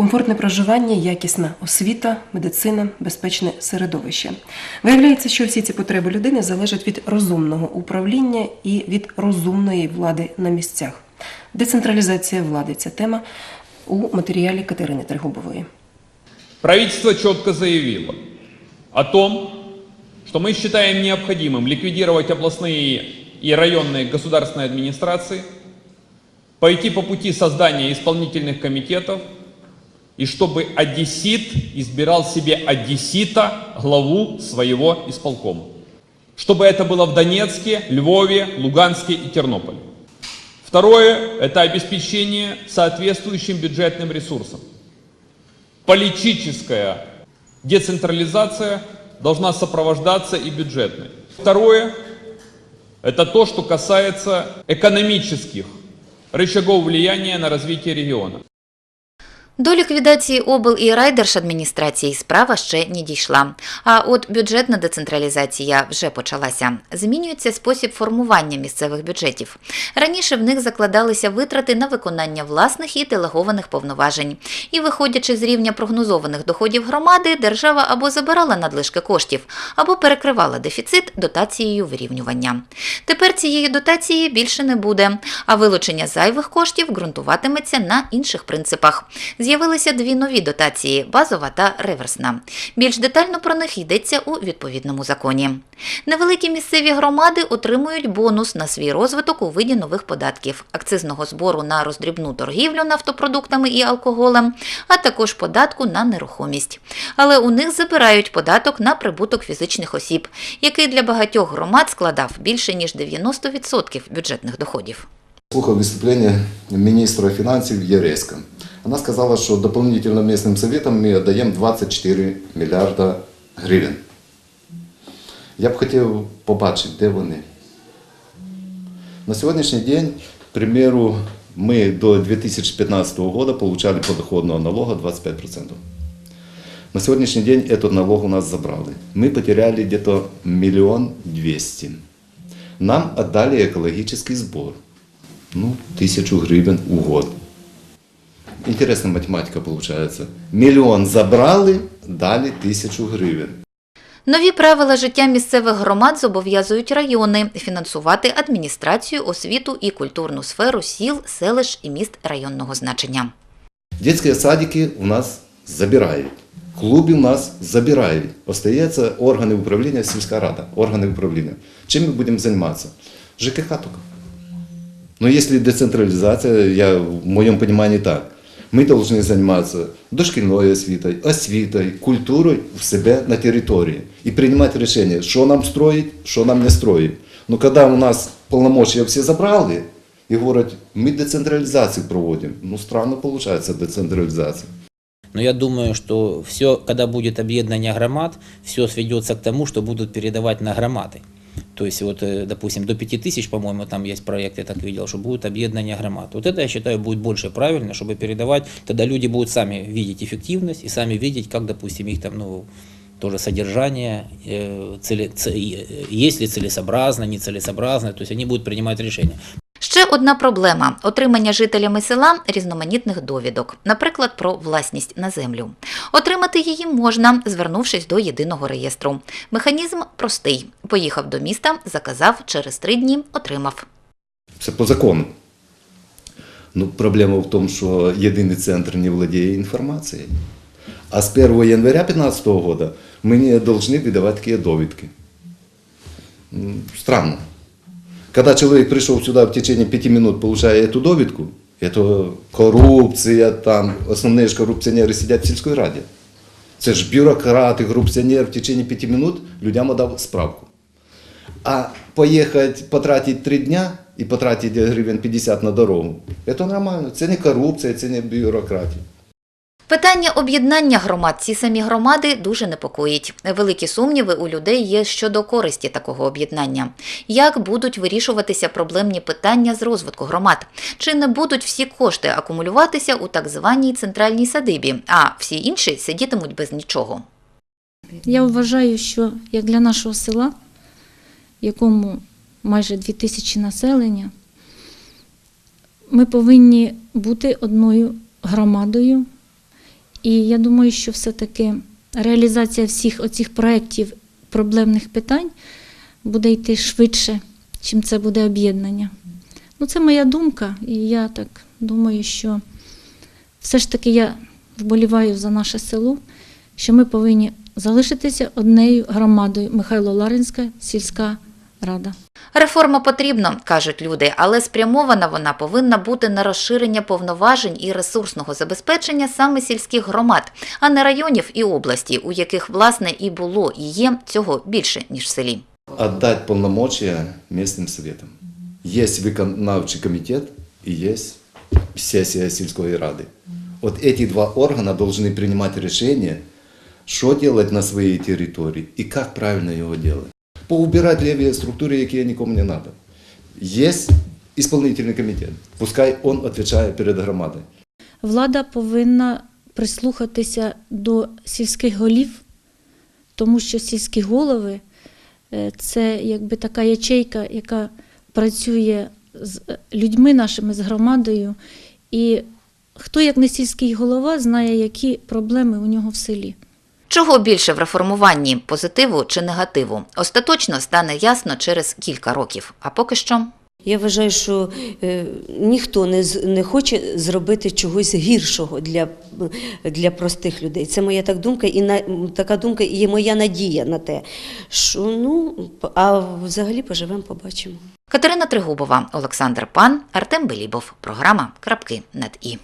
комфортне проживання, якісна освіта, медицина, безпечне середовище. Виявляється, що всі ці потреби людини залежать від розумного управління і від розумної влади на місцях. Децентралізація влади ця тема у матеріалі Катерини Трегубової. Правительство четко заявило о том, что мы считаем необходимым ликвидировать областные и районные государственные администрации, пойти по пути создания исполнительных комитетов, и чтобы одессит избирал себе одессита, главу своего исполкома. Чтобы это было в Донецке, Львове, Луганске и Тернополе. Второе – это обеспечение соответствующим бюджетным ресурсом. Политическая децентрализация должна сопровождаться и бюджетной. Второе – это то, что касается экономических рычагов влияния на развитие региона. До ліквідації обл і райдержадміністрації справа ще не дійшла. А от бюджетна децентралізація вже почалася. Змінюється спосіб формування місцевих бюджетів. Раніше в них закладалися витрати на виконання власних і делегованих повноважень. І, виходячи з рівня прогнозованих доходів громади, держава або забирала надлишки коштів, або перекривала дефіцит дотацією вирівнювання. Тепер цієї дотації більше не буде, а вилучення зайвих коштів ґрунтуватиметься на інших принципах. З'явилися дві нові дотації базова та реверсна. Більш детально про них йдеться у відповідному законі. Невеликі місцеві громади отримують бонус на свій розвиток у виді нових податків, акцизного збору на роздрібну торгівлю нафтопродуктами і алкоголем, а також податку на нерухомість. Але у них забирають податок на прибуток фізичних осіб, який для багатьох громад складав більше ніж 90% бюджетних доходів. Слухав виступлення міністра фінансів Єреська. Вона сказала, що дополнительно місцевим советам ми даємо 24 мільярда гривень. Я б хотів побачити, де вони. На сьогоднішній день, к примеру, ми до 2015 года получали подоходного налога 25%. На сегодняшний день этот налог у нас забрали. Мы потеряли где-то миллион двести. Нам отдали экологический сбор. Ну, тысячу гривен в год. Интересная математика получается. Миллион забрали, дали тысячу гривен. Нові правила життя місцевих громад зобов'язують райони фінансувати адміністрацію, освіту і культурну сферу сіл, селищ і міст районного значення. Детские садики у нас забирають. Клуби у нас забирають. Остається органи управління, сільська рада, органи управління. Чим ми будемо займатися? ЖКХ только. Но если децентрализация, я в моем понимании так, мы должны заниматься дошкільною освітой, освітой, культурою в себе на території і приймати рішення, що нам строїть, що нам не строїть. Но когда у нас полномочия все забрали и говорят, мы децентрализацию проводим, ну странно получается децентрализация. Но я думаю, что все, когда будет объединение громад, все сведется к тому, что будут передавать на громады. То есть, вот, э, допустим, до 5000, по-моему, там есть проект, я так видел, что будет объединение громад. Вот это, я считаю, будет больше правильно, чтобы передавать. Тогда люди будут сами видеть эффективность и сами видеть, как, допустим, их там, ну, тоже содержание, э, цели, ц- э, есть ли целесообразно, нецелесообразно, то есть они будут принимать решения. Ще одна проблема отримання жителями села різноманітних довідок, наприклад, про власність на землю. Отримати її можна, звернувшись до єдиного реєстру. Механізм простий: поїхав до міста, заказав, через три дні отримав. Все по закону. Ну, проблема в тому, що єдиний центр не владіє інформацією. А з 1 января 2015 года ми повинні видавати такі довідки. Странно. Когда человек пришел сюда в течение пяти минут, получая эту довідку, это коррупция, там, основные ж коррупціонери сидять в сільській раді. Це ж бюрократи, коррупціонер в течение пяти минут людям дав справку. А поїхати, потратити три дня і потратити гривень 50 на дорогу, це нормально. Це не корупція, це не бюрократія. Питання об'єднання громад ці самі громади дуже непокоїть. Великі сумніви у людей є щодо користі такого об'єднання. Як будуть вирішуватися проблемні питання з розвитку громад? Чи не будуть всі кошти акумулюватися у так званій центральній садибі, а всі інші сидітимуть без нічого? Я вважаю, що як для нашого села, в якому майже 2 тисячі населення, ми повинні бути одною громадою І я думаю, що все-таки реалізація всіх оцих проєктів проблемних питань буде йти швидше, чим це буде об'єднання. Ну, це моя думка, і я так думаю, що все ж таки я вболіваю за наше село, що ми повинні залишитися однією громадою Михайло Ларинська сільська рада. Реформа потрібна, кажуть люди, але спрямована вона повинна бути на розширення повноважень і ресурсного забезпечення саме сільських громад, а не районів і області, у яких власне і було і є цього більше ніж в селі. Отдать полномочия местным советам. Есть виконавчий комитет и есть сессия сельской рады. Вот эти два органа должны принимать решение, что делать на своей территории и как правильно его делать. Поубирать левые структуры, які нікому не надо. Есть исполнительный комитет. Пускай он отвечает перед громадой. Влада повинна прислухатися до сільських голів, тому що сільські голови е, це якби така ячейка, яка працює з е, людьми нашими, з громадою. І хто, як не сільський голова, знає, які проблеми у нього в селі. Чого більше в реформуванні позитиву чи негативу, остаточно стане ясно через кілька років. А поки що Я вважаю, що е, ніхто не, не хоче зробити чогось гіршого для, для простих людей. Це моя так думка, і на, така думка і є моя надія на те. Що, ну, а взагалі поживемо, побачимо. Катерина Тригубова, Олександр Пан, Артем Белібов. Програма Крапки над і.